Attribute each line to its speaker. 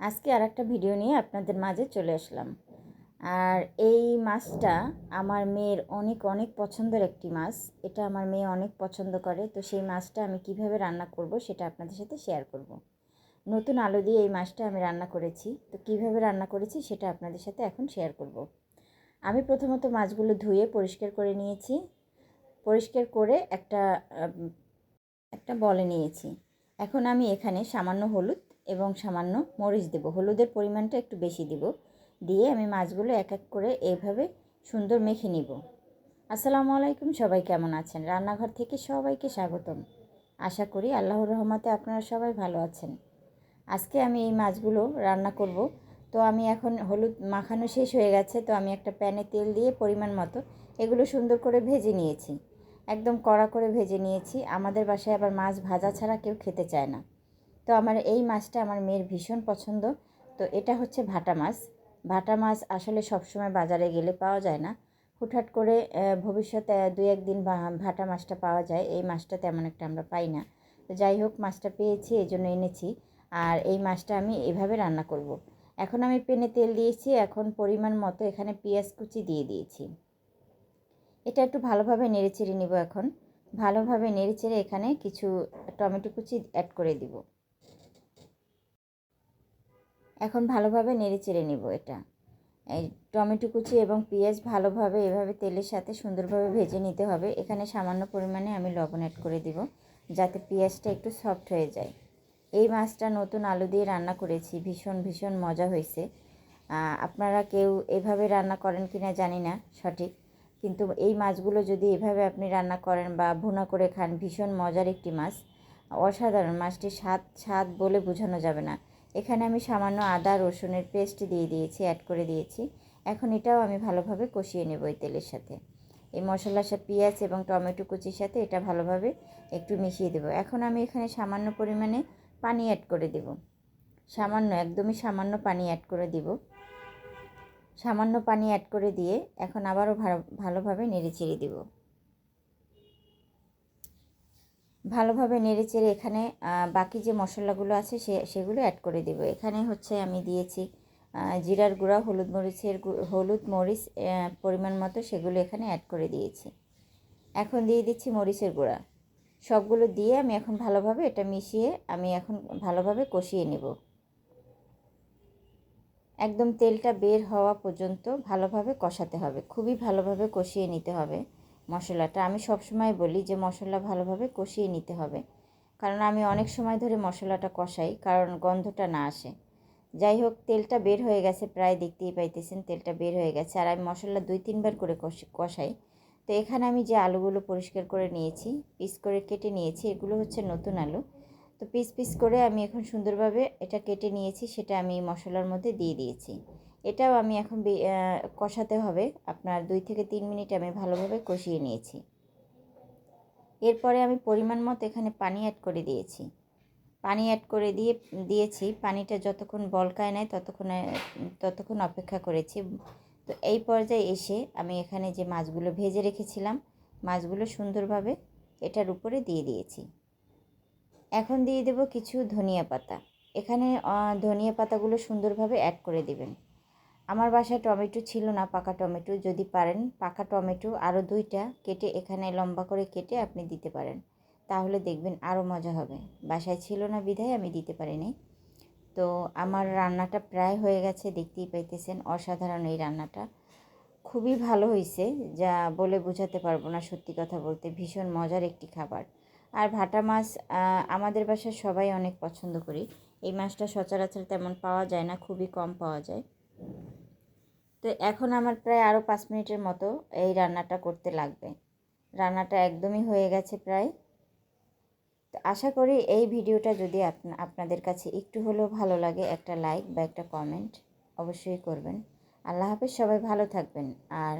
Speaker 1: আজকে আর একটা ভিডিও নিয়ে আপনাদের মাঝে চলে আসলাম। আর এই মাছটা আমার মেয়ের অনেক অনেক পছন্দের একটি মাছ। এটা আমার মেয়ে অনেক পছন্দ করে। তো সেই মাছটা আমি কীভাবে রান্না করব সেটা আপনাদের সাথে শেয়ার করব। নতুন আলু দিয়ে এই মাছটা আমি রান্না করেছি। তো কীভাবে রান্না করেছি সেটা আপনাদের সাথে এখন শেয়ার করব। আমি প্রথমত মাছগুলো ধুয়ে পরিষ্কার করে নিয়েছি। পরিষ্কার করে একটা একটা বলে নিয়েছি। এখন আমি এখানে সামান্য হলুদ এবং সামান্য মরিচ দেব। হলুদের পরিমাণটা একটু বেশি দিব। দিয়ে আমি মাছগুলো এক এক করে এইভাবে সুন্দর মেখে নিব। আসসালামু আলাইকুম, সবাই কেমন আছেন? রান্নাঘর থেকে সবাইকে স্বাগতম। আশা করি আল্লাহর রহমতে আপনারা সবাই ভালো আছেন। আজকে আমি এই মাছগুলো রান্না করব। তো আমি এখন হলুদ মাখানো শেষ হয়ে গেছে। তো আমি একটা প্যানে তেল দিয়ে পরিমাণ মতো এগুলো সুন্দর করে ভেজে নিয়েছি। একদম কড়া করে ভেজে নিয়েছি। আমাদের বাসায় আবার মাছ ভাজা ছাড়া কেউ খেতে চায় না। তো আমার এই মাছটা আমার মেয়ের ভীষণ পছন্দ। তো এটা হচ্ছে ভাটা মাছ। ভাটা মাছ আসলে সবসময় বাজারে গেলে পাওয়া যায় না। হুটহাট করে ভবিষ্যতে দু একদিন ভাটা মাছটা পাওয়া যায়। এই মাছটা তেমন একটা আমরা পাই না। তো যাই হোক, মাছটা পেয়েছি এই জন্য এনেছি। আর এই মাছটা আমি এভাবে রান্না করব। এখন আমি পেনে তেল দিয়েছি। এখন পরিমাণ মতো এখানে পেঁয়াজ কুচি দিয়ে দিয়েছি। এটা একটু ভালোভাবে নেড়ে চেড়ে নিব এখন। ভালোভাবে নেড়ে চেড়ে এখানে কিছু টমেটো কুচি অ্যাড করে দিব। এখন ভালোভাবে নেড়ে চেড়ে নিব এটা। এই টমেটো কুচি এবং পেঁয়াজ ভালোভাবে এভাবে তেলের সাথে সুন্দরভাবে ভেজে নিতে হবে। এখানে সামান্য পরিমাণে আমি লবণ অ্যাড করে দিব, যাতে পেঁয়াজটা একটু সফট হয়ে যায়। এই মাছটা নতুন আলু দিয়ে রান্না করেছি, ভীষণ ভীষণ মজা হয়েছে। আপনারা কেউ এভাবে রান্না করেন কি না জানি না সঠিক, কিন্তু এই মাছগুলো যদি এভাবে আপনি রান্না করেন বা ভুনা করে খান, ভীষণ মজার একটি মাছ। অসাধারণ মাছটি স্বাদ স্বাদ বলে বোঝানো যাবে না। এখানে আমি সামান্য আদা, রসুনের পেস্ট দিয়ে দিয়েছি অ্যাড করে দিয়েছি। এখন এটাও আমি ভালোভাবে কষিয়ে নেব এই তেলের সাথে। এই মশলার সাথে পেঁয়াজ এবং টমেটো কুচির সাথে এটা ভালোভাবে একটু মিশিয়ে দেব। এখন আমি এখানে সামান্য পরিমাণে পানি অ্যাড করে দেব। সামান্য, একদমই সামান্য পানি অ্যাড করে দিব। সামান্য পানি অ্যাড করে দিয়ে এখন আবারও ভালোভাবে নেড়ে চেড়ে দেবো। ভালোভাবে নেড়ে চেড়ে এখানে বাকি যে মশলাগুলো আছে সে, সেগুলো অ্যাড করে দেব। এখানে হচ্ছে আমি দিয়েছি জিরার গুঁড়া, হলুদ মরিচের হলুদ মরিচ পরিমাণ মতো সেগুলো এখানে অ্যাড করে দিয়েছি। এখন দিয়ে দিচ্ছি মরিচের গুঁড়া। সবগুলো দিয়ে আমি এখন ভালোভাবে এটা মিশিয়ে আমি এখন ভালোভাবে কষিয়ে নেব। একদম তেলটা বের হওয়া পর্যন্ত ভালোভাবে কষাতে হবে। খুবই ভালোভাবে কষিয়ে নিতে হবে। মশলাটা আমি সবসময় বলি যে মশলা ভালোভাবে কষিয়ে নিতে হবে। কারণ আমি অনেক সময় ধরে মশলাটা কষাই, কারণ গন্ধটা না আসে। যাই হোক, তেলটা বের হয়ে গেছে, প্রায় দেখতেই পাইতেছেন তেলটা বের হয়ে গেছে। আর আমি মশলা দুই, তিনবার করে কষাই। তো এখানে আমি যে আলুগুলো পরিষ্কার করে নিয়েছি, পিস করে কেটে নিয়েছি, এগুলো হচ্ছে নতুন আলু। তো পিস পিস করে আমি এখন সুন্দরভাবে এটা কেটে নিয়েছি, সেটা আমি মশলার মধ্যে দিয়ে দিয়েছি। এটাও আমি এখন কষাতে হবে। আপনার দুই থেকে তিন মিনিট আমি ভালোভাবে কষিয়ে নিয়েছি। এরপরে আমি পরিমাণ মতো এখানে পানি অ্যাড করে দিয়েছি। পানি অ্যাড করে দিয়ে, দিয়েছি। পানিটা যতক্ষণ বলকায় নেয় ততক্ষণ ততক্ষণ অপেক্ষা করেছি। তো এই পর্যায়ে এসে আমি এখানে যে মাছগুলো ভেজে রেখেছিলাম, মাছগুলো সুন্দরভাবে এটার উপরে দিয়ে দিয়েছি। এখন দিয়ে দেব কিছু ধনিয়া পাতা। এখানে ধনিয়া পাতাগুলো সুন্দরভাবে অ্যাড করে দিবেন। আমার বাসায় টমেটো ছিল না, পাকা টমেটো। যদি পারেন, পাকা টমেটো আরও দুইটা কেটে এখানে লম্বা করে কেটে আপনি দিতে পারেন। তাহলে দেখবেন আরও মজা হবে। বাসায় ছিল না বিধায় আমি দিতে পারিনি। তো আমার রান্নাটা প্রায় হয়ে গেছে, দেখতেই পাইতেছেন অসাধারণ এই রান্নাটা। খুবই ভালো হয়েছে যা বলে বোঝাতে পারব না সত্যি কথা বলতে, ভীষণ মজার একটি খাবার। আর ভাটা মাছ আমাদের বাসায় সবাই অনেক পছন্দ করি। এই মাছটা সচরাচর তেমন পাওয়া যায় না, খুবই কম পাওয়া যায়। তো এখন আমার প্রায় আরও পাঁচ মিনিটের মতো এই রান্নাটা করতে লাগবে। রান্নাটা একদমই হয়ে গেছে প্রায়। তো আশা করি এই ভিডিওটা যদি আপনাদের কাছে একটু হলেও ভালো লাগে, একটা লাইক বা একটা কমেন্ট অবশ্যই করবেন। আল্লাহ হাফেজ, সবাই ভালো থাকবেন। আর